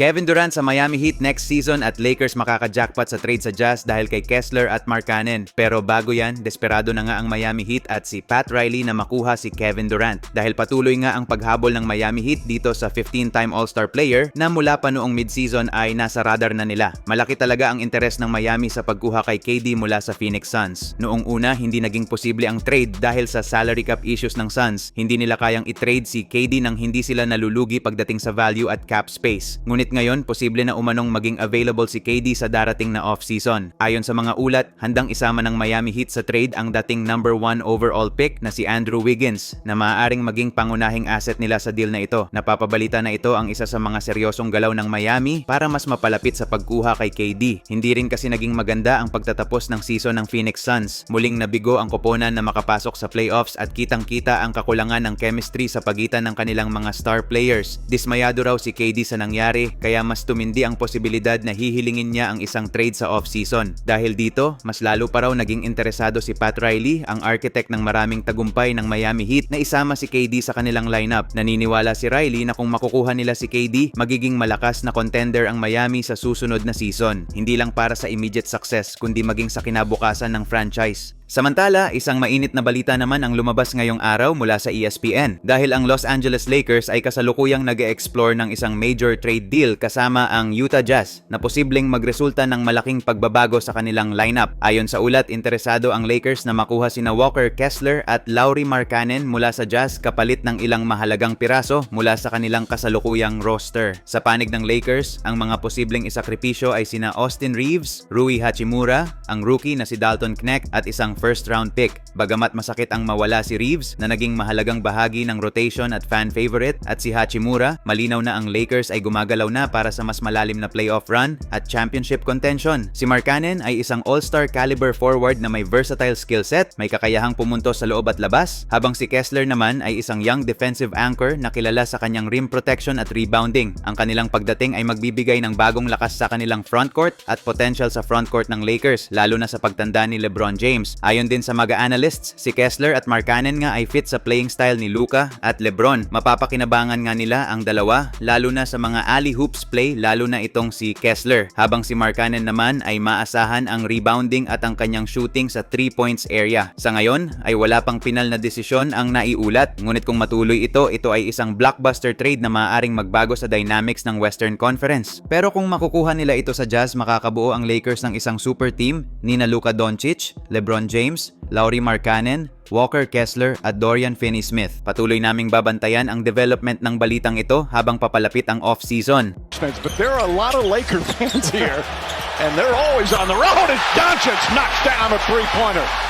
Kevin Durant sa Miami Heat next season at Lakers makaka-jackpot sa trade sa Jazz dahil kay Kessler at Markkanen. Pero bago yan, desperado na nga ang Miami Heat at si Pat Riley na makuha si Kevin Durant. Dahil patuloy nga ang paghabol ng Miami Heat dito sa 15-time All-Star player na mula pa noong mid-season ay nasa radar na nila. Malaki talaga ang interes ng Miami sa pagkuha kay KD mula sa Phoenix Suns. Noong una, hindi naging posible ang trade dahil sa salary cap issues ng Suns. Hindi nila kayang i-trade si KD nang hindi sila nalulugi pagdating sa value at cap space. Ngunit ngayon, posible na umanong maging available si KD sa darating na off-season. Ayon sa mga ulat, handang isama ng Miami Heat sa trade ang dating number 1 overall pick na si Andrew Wiggins na maaaring maging pangunahing asset nila sa deal na ito. Napapabalita na ito ang isa sa mga seryosong galaw ng Miami para mas mapalapit sa pagkuha kay KD. Hindi rin kasi naging maganda ang pagtatapos ng season ng Phoenix Suns. Muling nabigo ang koponan na makapasok sa playoffs at kitang-kita ang kakulangan ng chemistry sa pagitan ng kanilang mga star players. Dismayado raw si KD sa nangyari kaya mas tumindi ang posibilidad na hihilingin niya ang isang trade sa off-season. Dahil dito, mas lalo pa raw naging interesado si Pat Riley, ang architect ng maraming tagumpay ng Miami Heat na isama si KD sa kanilang lineup. Naniniwala si Riley na kung makukuha nila si KD, magiging malakas na contender ang Miami sa susunod na season. Hindi lang para sa immediate success, kundi maging sa kinabukasan ng franchise. Samantala, isang mainit na balita naman ang lumabas ngayong araw mula sa ESPN dahil ang Los Angeles Lakers ay kasalukuyang nag explore ng isang major trade deal kasama ang Utah Jazz na posibleng magresulta ng malaking pagbabago sa kanilang lineup. Ayon sa ulat, interesado ang Lakers na makuha sina Walker Kessler at Lauri Markkanen mula sa Jazz kapalit ng ilang mahalagang piraso mula sa kanilang kasalukuyang roster. Sa panig ng Lakers, ang mga posibleng isakripisyo ay sina Austin Reeves, Rui Hachimura, ang rookie na si Dalton Knecht at isang first round pick. Bagamat masakit ang mawala si Reeves na naging mahalagang bahagi ng rotation at fan favorite at si Hachimura, malinaw na ang Lakers ay gumagalaw na para sa mas malalim na playoff run at championship contention. Si Markkanen ay isang all-star caliber forward na may versatile skill set, may kakayahang pumunto sa loob at labas, habang si Kessler naman ay isang young defensive anchor na kilala sa kanyang rim protection at rebounding. Ang kanilang pagdating ay magbibigay ng bagong lakas sa kanilang frontcourt at potential sa frontcourt ng Lakers, lalo na sa pagtanda ni LeBron James. Ayon din sa mga analysts, si Kessler at Markkanen nga ay fit sa playing style ni Luka at LeBron. Mapapakinabangan nga nila ang dalawa, lalo na sa mga alley hoops play, lalo na itong si Kessler. Habang si Markkanen naman ay maasahan ang rebounding at ang kanyang shooting sa 3 points area. Sa ngayon ay wala pang pinal na desisyon ang naiulat, ngunit kung matuloy ito, ito ay isang blockbuster trade na maaaring magbago sa dynamics ng Western Conference. Pero kung makukuha nila ito sa Jazz, makakabuo ang Lakers ng isang super team ni Luka Doncic, LeBron James, Lauri Markkanen, Walker Kessler at Dorian Finney-Smith. Patuloy naming babantayan ang development ng balitang ito habang papalapit ang off-season. But there are a lot of Laker fans here, and they're always on the road. And Doncic knocks down a three-pointer.